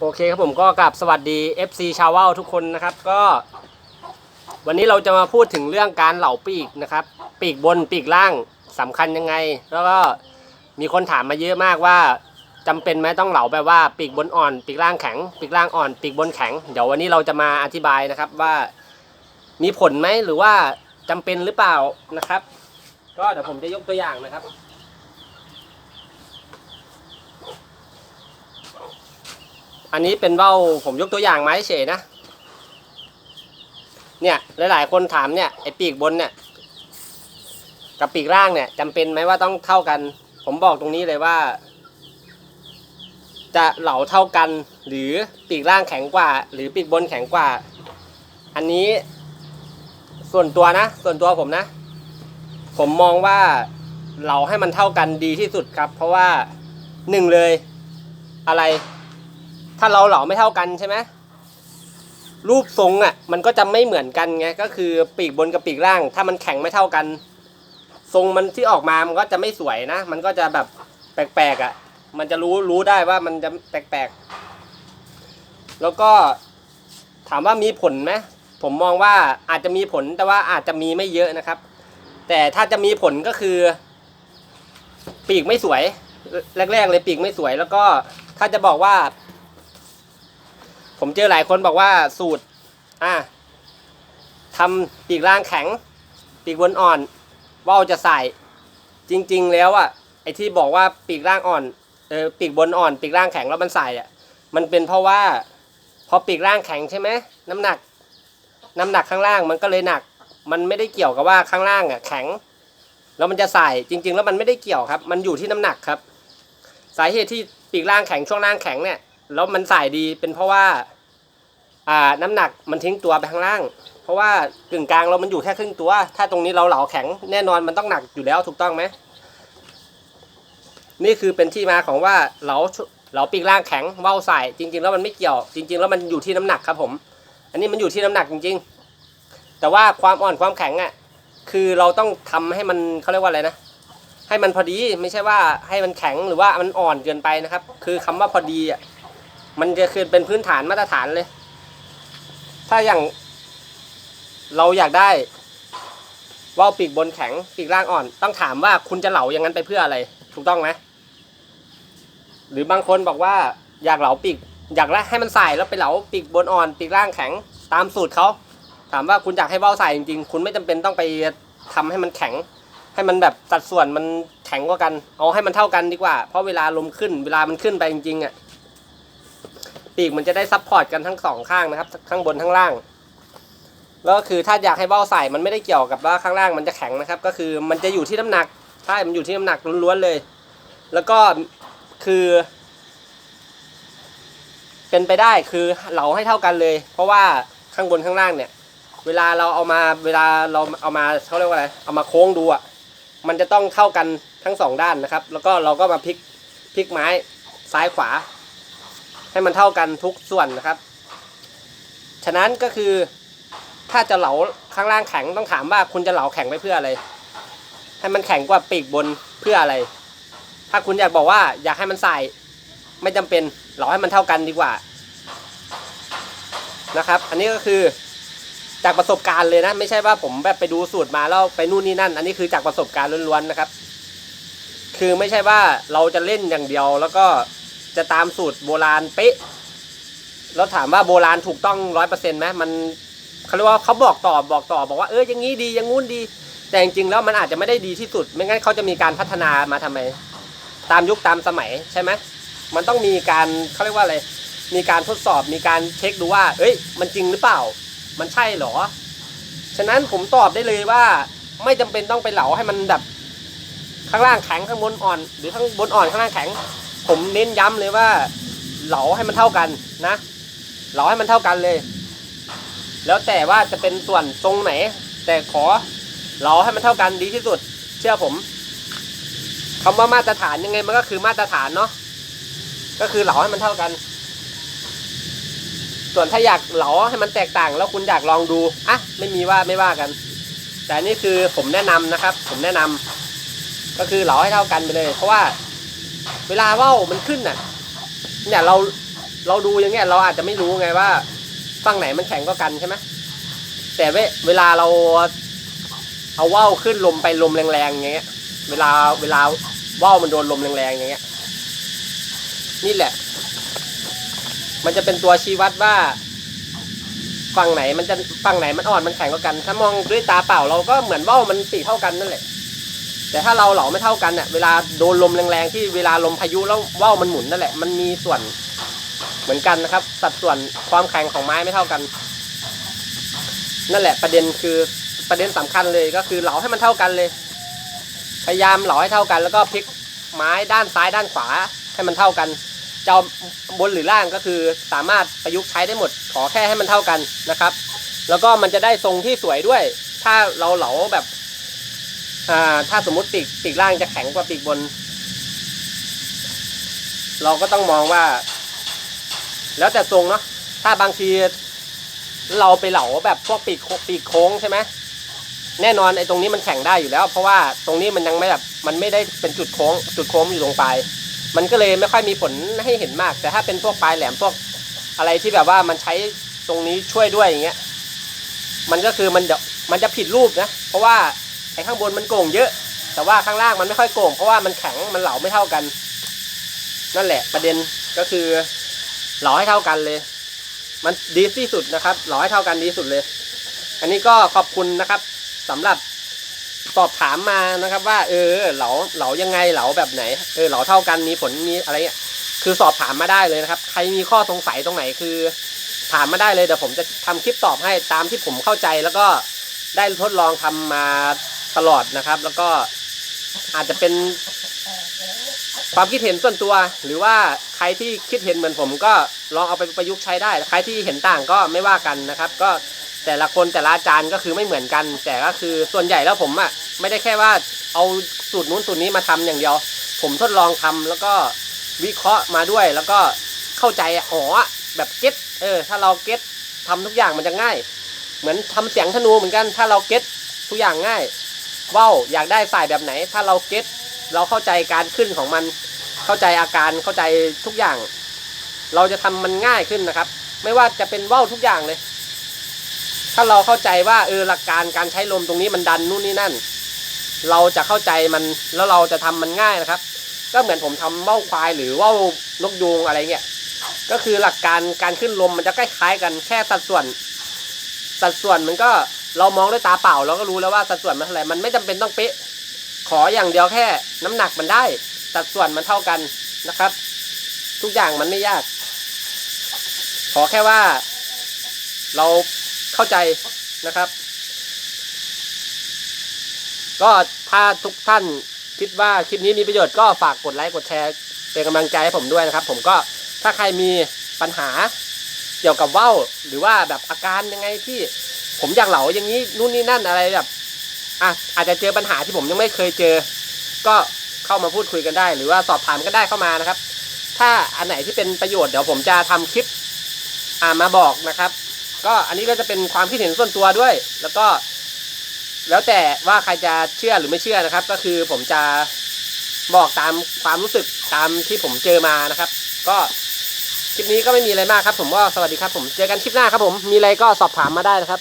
โอเคครับผมก็กลับสวัสดี FC ชาวว่าวทุกคนนะครับก็ วันนี้เราจะมาพูดถึงเรื่องการเหล่าปีกนะครับ ปีกบนปีกล่างสำคัญยังไง แล้วก็มีคนถามมาเยอะมากว่าจำเป็นไหมต้องเหล่าแบบว่าปีกบนอ่อน ปีกล่างแข็ง ปีกล่างอ่อน ปีกบนแข็งเดี๋ยววันนี้เราจะมาอธิบายนะครับว่ามีผลไหมหรือว่าจำเป็นหรือเปล่านะครับ ก็เดี๋ยวผมจะยกตัวอย่างนะครับ อันนี้เป็นเบ้าผมยกตัวอย่างมาเฉยนะ เนี่ยหลาย ๆ คนถามเนี่ยไอ้ปีกบนเนี่ยกับปีกล่างเนี่ยจำเป็นไหมว่าต้องเท่ากัน ผมบอกตรงนี้เลยว่า จะเหลาเท่ากัน หรือปีกล่างแข็งกว่า หรือปีกบนแข็งกว่า อันนี้ส่วนตัวนะ ส่วนตัวผมนะ ผมมองว่าเหลาให้มันเท่ากันดีที่สุดครับ เพราะว่าหนึ่งเลยอะไร ถ้าเราเหลาไม่เท่ากันใช่ไหมรูปทรงอะ มันก็จะไม่เหมือนกันไงก็คือปีกบนกับปีกล่าง ถ้ามันแข็งไม่เท่ากัน ทรงมันที่ออกมามันก็จะไม่สวยนะ มันก็จะแบบแปลกๆอะ มันจะรู้รู้ได้ว่ามันจะแปลกๆ แล้วก็ถามว่ามีผลไหมผมมองว่าอาจจะมีผลแต่ว่าอาจจะมีไม่เยอะนะครับ แต่ถ้าจะมีผลก็คือ ปีกไม่สวย แรกๆเลยปีกไม่สวย แล้วก็ถ้าจะบอกว่า ผมเจอหลายคนบอกว่าสูตร อะทำปีกล่างแข็ง ปีกบนอ่อนว่าวจะใส่ จริง ๆ แล้วอะไอ้ที่บอกว่าปีกล่างอ่อนเออปีกบนอ่อน ปีกล่างแข็งแล้วมันใส่อะ มันเป็นเพราะว่า พอปีกล่างแข็งใช่ไหมน้ำหนัก น้ำหนักข้างล่างมันก็เลยหนัก มันไม่ได้เกี่ยวกับว่าข้างล่างอะแข็ง แล้วมันจะใส่จริง ๆ แล้วมันไม่ได้เกี่ยวครับ มันอยู่ที่น้ำหนักครับ สาเหตุที่ปีกล่างแข็งช่วงล่างแข็งเนี่ย แล้วมันใส่ดีเป็นเพราะว่า อ่าน้ำหนักมันทิ้งตัวไปข้างล่าง เพราะว่ากึ่งกลางเรามันอยู่แค่ครึ่งตัว ถ้าตรงนี้เราเหลาแข็งแน่นอนมันต้องหนักอยู่แล้วถูกต้องไหมนี่คือเป็นที่มาของว่าเหลาเหลาปีกล่างแข็งเว้าใส่จริง ๆ แล้วมันไม่เกี่ยว จริง ๆ แล้วมันอยู่ที่น้ำหนักครับผม อันนี้มันอยู่ที่น้ำหนักจริง ๆ แต่ว่าความอ่อนความแข็งอะคือเราต้องทำให้มันเขาเรียกว่าอะไรนะให้มันพอดีไม่ใช่ว่าให้มันแข็งหรือว่ามันอ่อนเกินไปนะครับ คือคำว่าพอดีอะ มันจะคือเป็นพื้นฐานมาตรฐานเลย ถ้าอย่างเราอยากได้ว่าวปีกบนแข็งปีกล่างอ่อน ต้องถามว่าคุณจะเหลาอย่างนั้นไปเพื่ออะไร ถูกต้องไหมหรือบางคนบอกว่าอยากเหลาปีกอยากให้มันใส่แล้วไปเหลาปีกบนอ่อนปีกล่างแข็งตามสูตรเขาถามว่าคุณอยากให้ว่าวใส่จริงๆ คุณไม่จำเป็นต้องไปทำให้มันแข็ง ให้มันแบบสัดส่วนมันแข็งกว่ากัน เอาให้มันเท่ากันดีกว่า เพราะเวลาลมขึ้น เวลามันขึ้นไปจริงๆอะ ปีกมันจะได้ซับพอร์ตกันทั้งสองข้างนะครับข้างบนข้างล่างแล้วก็คือถ้าอยากให้เบ้าใส่มันไม่ได้เกี่ยวกับว่าข้างล่างมันจะแข็งนะครับ ก็คือมันจะอยู่ที่น้ำหนักใช่มันอยู่ที่น้ำหนักล้วนๆเลย แล้วก็คือ เป็นไปได้คือเหลาให้เท่ากันเลย เพราะว่าข้างบนข้างล่างเนี่ย เวลาเราเอามาเวลาเราเอามาเขาเรียกว่าอะไรเอามาโค้งดูอะมันจะต้องเท่ากันทั้งสองด้านนะครับ แล้วก็เราก็มาพลิกพลิกไม้ซ้ายขวา ให้มันเท่ากันทุกส่วนนะครับ ฉะนั้นก็คือถ้าจะเหลาข้างล่างแข็งต้องถามว่าคุณจะเหลาแข็งไปเพื่ออะไร ให้มันแข็งกว่าปีกบนเพื่ออะไร ถ้าคุณอยากบอกว่าอยากให้มันใส่ไม่จำเป็นเหลาให้มันเท่ากันดีกว่านะครับ อันนี้ก็คือจากประสบการณ์เลยนะ ไม่ใช่ว่าผมแบบไปดูสูตรมาแล้วไปนู่นนี่นั่น อันนี้คือจากประสบการณ์ล้วนๆนะครับ คือไม่ใช่ว่าเราจะเล่นอย่างเดียวแล้วก็ จะตามสูตรโบราณเป๊ะแล้วถามว่าโบราณถูกต้องร้อยเปอร์เซ็นต์ไหมมันเขาเรียกว่าเขาบอกต่อบอกต่อบอกว่าเอออย่างนี้ดีอย่างงู้นดี แต่จริงๆแล้วมันอาจจะไม่ได้ดีที่สุด ไม่งั้นเขาจะมีการพัฒนามาทำไม ตามยุคตามสมัยใช่ไหมมันต้องมีการเขาเรียกว่าอะไรมีการทดสอบมีการเช็คดูว่า เอ้ย มันจริงหรือเปล่า มันใช่หรอ ฉะนั้นผมตอบได้เลยว่า ไม่จำเป็นต้องไปเหลาให้มันแบบข้างล่างแข็งข้างบนอ่อน หรือข้างบนอ่อนข้างล่างแข็ง ผมเน้นย้ำเลยว่า เหลาให้มันเท่ากันนะ เหลาให้มันเท่ากันเลย แล้วแต่ว่าจะเป็นส่วนตรงไหน แต่ขอเหลาให้มันเท่ากันดีที่สุด เชื่อผมคำว่ามาตรฐานยังไงมันก็คือมาตรฐานเนาะก็คือเหลาให้มันเท่ากัน ส่วนถ้าอยากเหลาให้มันแตกต่าง แล้วคุณอยากลองดูอะไม่มีว่าไม่ว่ากัน แต่นี่คือผมแนะนำนะครับ ผมแนะนำก็คือเหลาให้เท่ากันไปเลย เพราะว่า เวลาว่าวมันขึ้นน่ะ เนี่ยเราเราดูอย่างเงี้ยเราอาจจะไม่รู้ไงว่าฝั่งไหนมันแข็งก็กันใช่ไหมแต่เวเวลาเราเอาว่าวขึ้นลมไปลมแรงๆอย่างเงี้ย เวลาเวลาว่าวมันโดนลมแรงๆอย่างเงี้ย นี่แหละ มันจะเป็นตัวชี้วัดว่าฝั่งไหนมันจะฝั่งไหนมันอ่อนมันแข็งกว่ากัน ถ้ามองด้วยตาเปล่าเราก็เหมือนว่าวมันสีเท่ากันนั่นแหละ แต่ถ้าเราเหลาไม่เท่ากันเนี่ยเวลาโดนลมแรงๆที่เวลาลมพายุแล้วว่าวมันหมุนนั่นแหละมันมีส่วนเหมือนกันนะครับ สัดส่วนความแข็งของไม้ไม่เท่ากัน นั่นแหละประเด็นคือประเด็นสำคัญเลยก็คือเหลาให้มันเท่ากันเลย พยายามเหลาให้เท่ากัน แล้วก็พลิกไม้ด้านซ้ายด้านขวาให้มันเท่ากันจะเอาบนหรือล่างก็คือสามารถประยุกต์ใช้ได้หมด ขอแค่ให้มันเท่ากันนะครับ แล้วก็มันจะได้ทรงที่สวยด้วย ถ้าเราเหลาแบบ อ่าถ้าสมมติปีกปีกล่างจะแข็งกว่าปีกบน เราก็ต้องมองว่า แล้วแต่ทรงเนาะถ้าบางทีเราไปเหลาแบบพวกปีกโคปีกโค้งใช่ไหมแน่นอนไอ้ตรงนี้มันแข็งได้อยู่แล้ว เพราะว่าตรงนี้มันยังไม่แบบมันไม่ได้เป็นจุดโค้ง จุดโค้งอยู่ตรงปลายมันก็เลยไม่ค่อยมีผลให้เห็นมาก แต่ถ้าเป็นพวกปลายแหลมพวกอะไรที่แบบว่ามันใช้ตรงนี้ช่วยด้วยอย่างเงี้ย มันก็คือมันจะมันจะผิดรูปนะ เพราะว่า อ้ข้างบนมันโก่งเยอะ แต่ว่าข้างล่างมันไม่ค่อยโก่งเพราะว่ามันแข็งมันเหลาไม่เท่ากัน นั่นแหละประเด็นก็คือ เหลาให้เท่ากันเลย มันดีที่สุดนะครับ เหลาให้เท่ากันดีสุดเลย อันนี้ก็ขอบคุณนะครับสำหรับสอบถามมานะครับ ว่า เออ เหลาเหลายังไงเหลาแบบไหน เออเหลาเท่ากันมีผลมีอะไรเงี้ยคือสอบถามมาได้เลยนะครับ ใครมีข้อสงสัยตรงไหนคือ ถามมาได้เลยเดี๋ยวผมจะทำคลิปตอบให้ตามที่ผมเข้าใจแล้วก็ได้ทดลองทำมา ตลอดนะครับ แล้วก็อาจจะเป็นความคิดเห็นส่วนตัว หรือว่าใครที่คิดเห็นเหมือนผมก็ลองเอาไปประยุกต์ใช้ได้ ใครที่เห็นต่างก็ไม่ว่ากันนะครับ ก็แต่ละคนแต่ละอาจารย์ก็คือไม่เหมือนกัน แต่ก็คือส่วนใหญ่แล้วผมอะไม่ได้แค่ว่าเอาสูตรนู้นสูตรนี้มาทำอย่างเดียว ผมทดลองทำแล้วก็วิเคราะห์มาด้วย แล้วก็เข้าใจอะอ๋อแบบเก็ตเออ ถ้าเราเก็ตทำทุกอย่างมันจะง่าย เหมือนทำเสียงธนูเหมือนกัน ถ้าเราเก็ตทุกอย่างง่าย ว่าวอยากได้สายแบบไหน ถ้าเราเก็ตเราเข้าใจการขึ้นของมัน เข้าใจอาการเข้าใจทุกอย่าง เราจะทำมันง่ายขึ้นนะครับ ไม่ว่าจะเป็นว่าวทุกอย่างเลย ถ้าเราเข้าใจว่าเออหลักการการใช้ลมตรงนี้มันดันนู่นนี่นั่น เราจะเข้าใจมันแล้วเราจะทำมันง่ายนะครับ ก็เหมือนผมทำว่าวควายหรือว่าวนกยูงอะไรเงี้ยก็คือหลักการการขึ้นลมมันจะใกล้ๆกันแค่สัดส่วน สัดส่วนมันก็ เรามองด้วยตาเปล่าเราก็รู้แล้วว่าสัดส่วนมันเท่าไหร่มันไม่จำเป็นต้องเป๊ะ ขออย่างเดียวแค่น้ำหนักมันได้ สัดส่วนมันเท่ากันนะครับ ทุกอย่างมันไม่ยาก ขอแค่ว่า เราเข้าใจนะครับ ก็ถ้าทุกท่านคิดว่าคลิปนี้มีประโยชน์ก็ฝากกดไลค์กดแชร์เป็นกำลังใจให้ผมด้วยนะครับ ผมก็ถ้าใครมีปัญหาเกี่ยวกับว่าวหรือว่าแบบอาการยังไงที่ ผมอยากเหลาอย่างนี้นู่นนี่นั่นอะไรแบบอะอาจจะเจอปัญหาที่ผมยังไม่เคยเจอ ก็เข้ามาพูดคุยกันได้ หรือว่าสอบถามกันได้เข้ามานะครับ ถ้าอันไหนที่เป็นประโยชน์เดี๋ยวผมจะทำคลิปอ่ามาบอกนะครับ ก็อันนี้ก็จะเป็นความคิดเห็นส่วนตัวด้วย แล้วก็ แล้วแต่ว่าใครจะเชื่อหรือไม่เชื่อนะครับ ก็คือผมจะบอกตามความรู้สึกตามที่ผมเจอมานะครับ ก็คลิปนี้ก็ไม่มีอะไรมากครับ ผมก็สวัสดีครับผมเจอกันคลิปหน้าครับผมมีอะไรก็สอบถามมาได้นะครับ